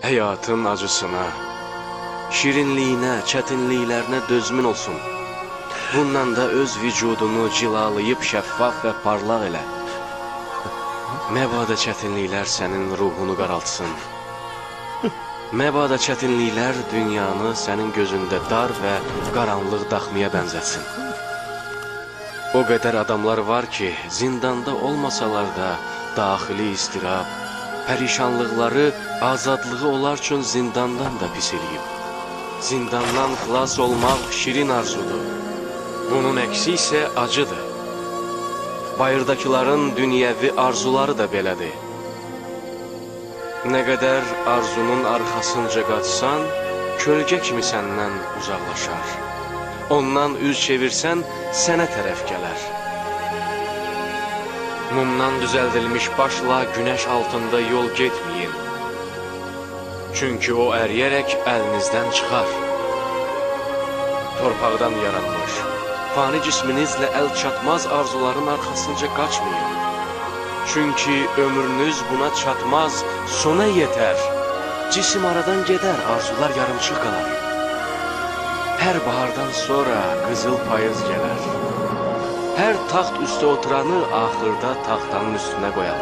həyatın acısına, şirinliyinə, çətinliklərinə dözmün olsun. Bundan da öz vücudunu cilalayıb şəffaf və parlaq elə. Məbada çətinliklər sənin ruhunu qaraltsın. Məbada çətinliklər dünyanı sənin gözündə dar və qaranlıq daxmaya bənzətsin. O qədər adamlar var ki, zindanda olmasalar da daxili istirab, pərişanlıqları azadlığı onlar üçün zindandan da pis eləyib. Zindandan xilas olmaq şirin arzudur. Bunun əksi isə acıdır. Bayırdakıların dünyəvi arzuları da belədir. Nə qədər arzunun arxasınca qaçsan, kölgə kimi səndən uzaqlaşar. Ondan üz çevirsən, sənə tərəf gələr. Mumdan düzeltilmiş başla güneş altında yol gitmeyin. Çünkü o eriyerek elinizden çıkar. Torpağdan yaranmış, fani cisminizle el çatmaz arzuların arkasınca kaçmayın. Çünkü ömrünüz buna çatmaz, sona yeter. Cisim aradan gider, arzular yarımçık kalır. Her bahardan sonra kızıl payız gelir. Her taht üstte oturanı ahırda tahttanın üstüne koyarlar.